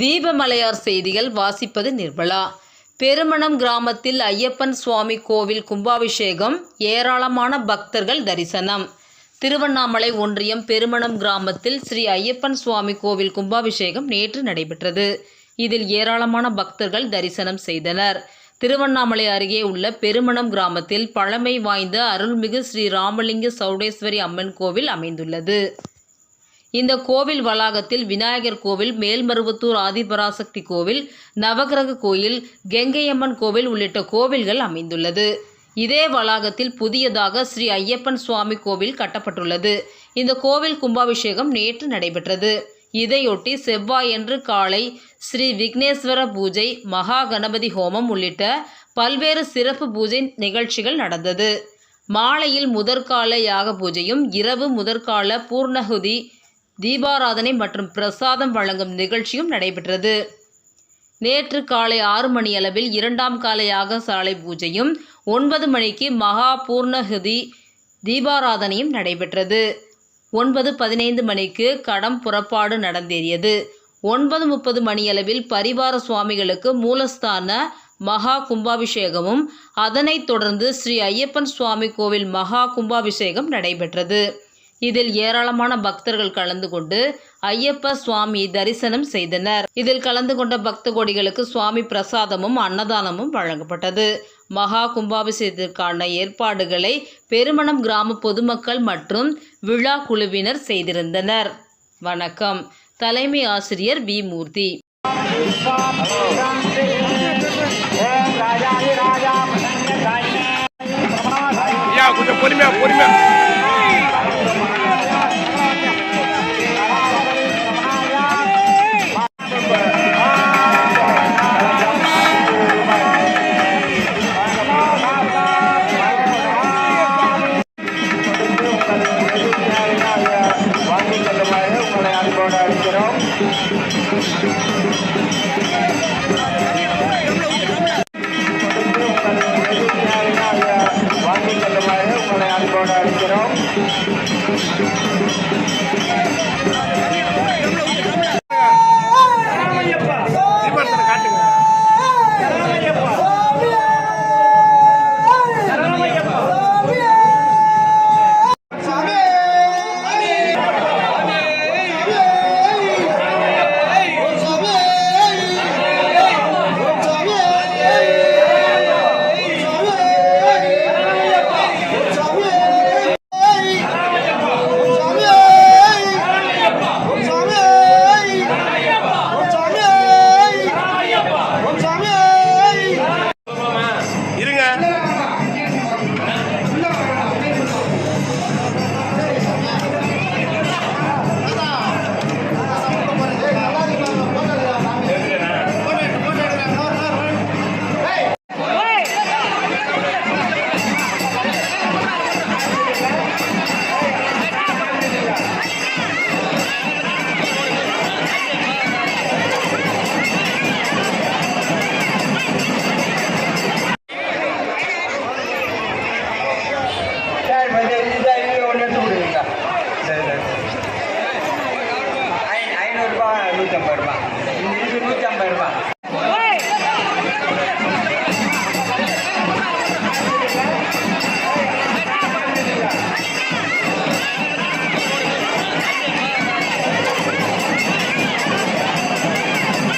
தீபமலையார் செய்திகள் வாசிப்பது நிர்மலா. பெருமணம் கிராமத்தில் ஐயப்பன் சுவாமி கோவில் கும்பாபிஷேகம் ஏராளமான பக்தர்கள் தரிசனம். திருவண்ணாமலை ஒன்றியம் பெருமணம் கிராமத்தில் ஸ்ரீ ஐயப்பன் சுவாமி கோவில் கும்பாபிஷேகம் நேற்று நடைபெற்றது. இதில் ஏராளமான பக்தர்கள் தரிசனம் செய்தனர். திருவண்ணாமலை அருகே உள்ள பெருமணம் கிராமத்தில் பழமை வாய்ந்த அருள்மிகு ஸ்ரீ ராமலிங்க சௌடேஸ்வரி அம்மன் கோவில் அமைந்துள்ளது. இந்த கோவில் வளாகத்தில் விநாயகர் கோவில் மேல்மருவத்தூர் ஆதிபராசக்தி கோவில் நவகிரக கோயில் கெங்கையம்மன் கோவில் உள்ளிட்ட கோவில்கள் அமைந்துள்ளது. இதே வளாகத்தில் புதியதாக ஸ்ரீ ஐயப்பன் சுவாமி கோவில் கட்டப்பட்டுள்ளது. இந்த கோவில் கும்பாபிஷேகம் நேற்று நடைபெற்றது. இதையொட்டி செவ்வாயன்று காலை ஸ்ரீ விக்னேஸ்வர பூஜை மகா கணபதி ஹோமம் உள்ளிட்ட பல்வேறு சிறப்பு பூஜை நிகழ்ச்சிகள் நடந்தது. மாலையில் முதற்கால யாக பூஜையும் இரவு முதற்கால பூர்ணகுதி தீபாராதனை மற்றும் பிரசாதம் வழங்கும் நிகழ்ச்சியும் நடைபெற்றது. நேற்று காலை ஆறு மணியளவில் இரண்டாம் காலையாக சாலை பூஜையும் ஒன்பது மணிக்கு மகா பூர்ணகுதி தீபாராதனையும் நடைபெற்றது. ஒன்பது பதினைந்து மணிக்கு கடம் புறப்பாடு நடந்தேறியது. ஒன்பது முப்பது மணியளவில் பரிவார சுவாமிகளுக்கு மூலஸ்தான மகா கும்பாபிஷேகமும் அதனைத் தொடர்ந்து ஸ்ரீ ஐயப்பன் சுவாமி கோவில் மகா கும்பாபிஷேகம் நடைபெற்றது. இதில் ஏராளமான பக்தர்கள் கலந்து கொண்டு ஐயப்ப சுவாமி தரிசனம் செய்தனர். இதில் கலந்து கொண்ட பக்த கோடிகளுக்கு சுவாமி பிரசாதமும் அன்னதானமும் வழங்கப்பட்டது. மகா கும்பாபிஷேகத்திற்கான ஏற்பாடுகளை பெருமணம் கிராம பொதுமக்கள் மற்றும் விழா குழுவினர் செய்திருந்தனர். வணக்கம். தலைமை ஆசிரியர் வி மூர்த்தி. ऑर्डर करो